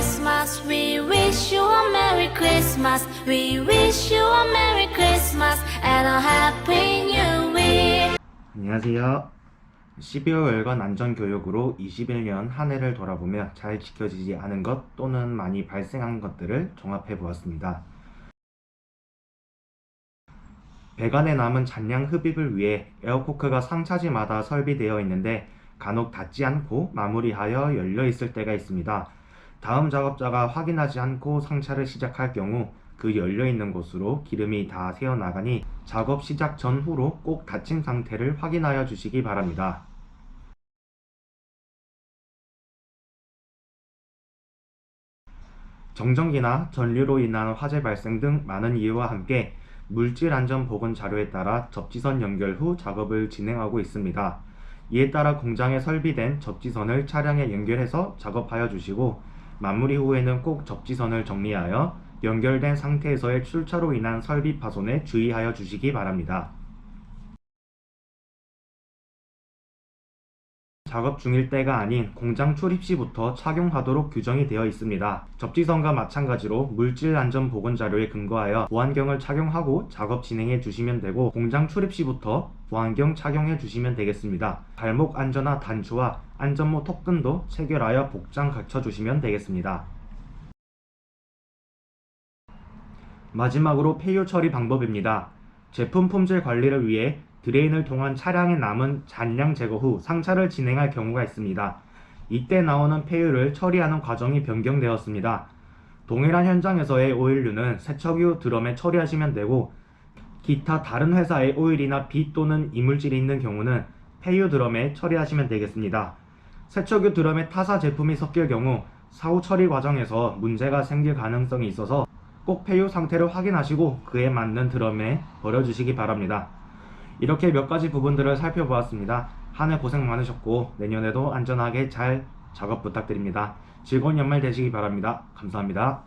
Christmas. We wish you a Merry Christmas. We wish you a Merry Christmas and a Happy New Year. 안녕하세요. 12월간 안전교육으로 21년 한 해를 돌아보며 잘 지켜지지 않은 것 또는 많이 발생한 것들을 종합해 보았습니다. 배관에 남은 잔량 흡입을 위해 에어코크가 상차지마다 설비되어 있는데 간혹 닿지 않고 마무리하여 열려 있을 때가 있습니다. 다음 작업자가 확인하지 않고 상차를 시작할 경우 그 열려 있는 곳으로 기름이 다 새어 나가니 작업 시작 전후로 꼭 닫힌 상태를 확인하여 주시기 바랍니다. 정전기나 전류로 인한 화재 발생 등 많은 이유와 함께 물질 안전 보건 자료에 따라 접지선 연결 후 작업을 진행하고 있습니다. 이에 따라 공장에 설비된 접지선을 차량에 연결해서 작업하여 주시고 마무리 후에는 꼭 접지선을 정리하여 연결된 상태에서의 출처로 인한 설비 파손에 주의하여 주시기 바랍니다. 작업 중일 때가 아닌 공장 출입 시부터 착용하도록 규정이 되어 있습니다. 접지선과 마찬가지로 물질 안전 보건 자료에 근거하여 보안경을 착용하고 작업 진행해 주시면 되고 공장 출입 시부터 보안경 착용해 주시면 되겠습니다. 발목 안전화 단추와 안전모 턱끈도 체결하여 복장 갖춰 주시면 되겠습니다. 마지막으로 폐유 처리 방법입니다. 제품 품질 관리를 위해 드레인을 통한 차량에 남은 잔량 제거 후 상차를 진행할 경우가 있습니다. 이때 나오는 폐유를 처리하는 과정이 변경되었습니다. 동일한 현장에서의 오일류는 세척유 드럼에 처리하시면 되고 기타 다른 회사의 오일이나 비 또는 이물질이 있는 경우는 폐유 드럼에 처리하시면 되겠습니다. 세척유 드럼에 타사 제품이 섞일 경우 사후 처리 과정에서 문제가 생길 가능성이 있어서 꼭 폐유 상태를 확인하시고 그에 맞는 드럼에 버려주시기 바랍니다. 이렇게 몇 가지 부분들을 살펴보았습니다. 한 해 고생 많으셨고 내년에도 안전하게 잘 작업 부탁드립니다. 즐거운 연말 되시기 바랍니다. 감사합니다.